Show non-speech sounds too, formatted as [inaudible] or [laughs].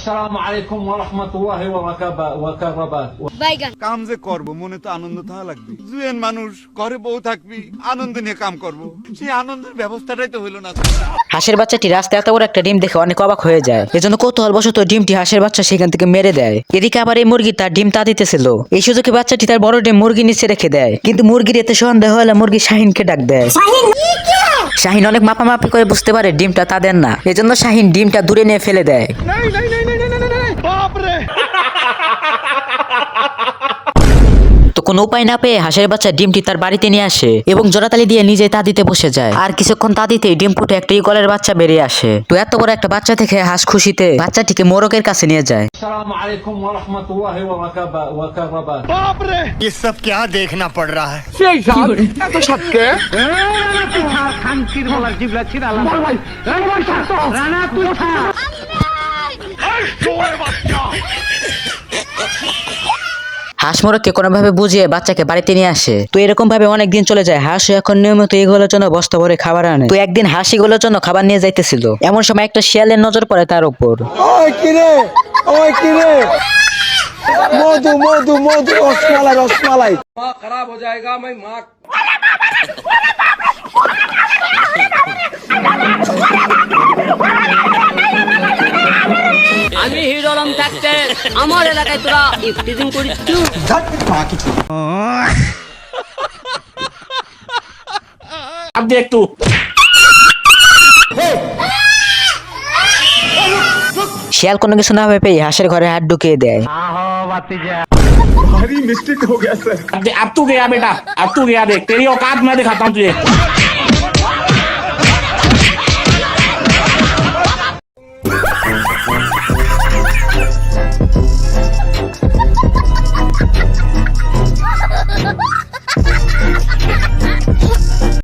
আসসালামু আলাইকুম ওয়া রাহমাতুল্লাহি ওয়া বাইগান কাম যে করব মনে তো আনন্দ থাকা লাগবে। জুয়েন মানুষ ঘরে বউ থাকবি আনন্দ নিয়ে কাম করব। সেই আনন্দের ব্যবস্থাটাই তো হলো না। বাচ্চাটি রাস্তায় এত বড় একটা ডিম দেখে অনেক অবাক হয়ে যায়। এজন্য কৌতূহল বশত ডিমটি হাঁসের বাচ্চা সেখান থেকে মেরে দেয়। এদিকে আবার এই মুরগি তার ডিম তা দিতেছিল। এই সুযোগে বাচ্চাটি তার বড় ডিম মুরগি নিচে রেখে দেয়। কিন্তু মুরগির এতে সন্দেহ হলে মুরগি শাহিনকে ডাক দেয়। শাহিন অনেক মাপামাপি করে বুঝতে পারে ডিমটা তাদের না। এজন্য শাহিন ডিমটা দূরে নিয়ে ফেলে দেয়। তো কোনো উপায় না পেয়ে হাঁসের বাচ্চা ডিমটি তার বাড়িতে নিয়ে আসে এবং জোড়াতালি দিয়ে নিজে তা দিতে বসে যায়। আর কিছুক্ষণ তা দিতে ডিম ফুটে একটা ইগলের বাচ্চা বেরিয়ে আসে। তো এত বড় একটা বাচ্চা থেকে হাঁস খুশিতে বাচ্চাটিকে মোরকের কাছে নিয়ে যায়। রানা তুই হাঁস মোরককে কোনোভাবে বুঝিয়ে বাচ্চাকে বাড়িতে নিয়ে আসে। তো এরকম ভাবে অনেক দিন চলে যায়। হাঁস এখন নিয়মিত এগুলোর জন্য বস্তা ভরে খাবার আনে। তো একদিন হাঁস এগুলোর জন্য খাবার নিয়ে যাইতেছিল। এমন সময় একটা শিয়ালের নজর পড়ে তার উপর। মধু মধু মধু রসমালাই রসমালাই। আমি হিরো আলম থাকতে আমার এলাকায় তোরা ইফটিজিং করিস শিয়াল কোনো কিছু না ভেবে হাঁসের ঘরে হাত ঢুকিয়ে দেয় अब दे- अब तू गया बेटा अब तू गया देख तेरी औकात मैं दिखाता हूँ तुझे 啊 [laughs] 哈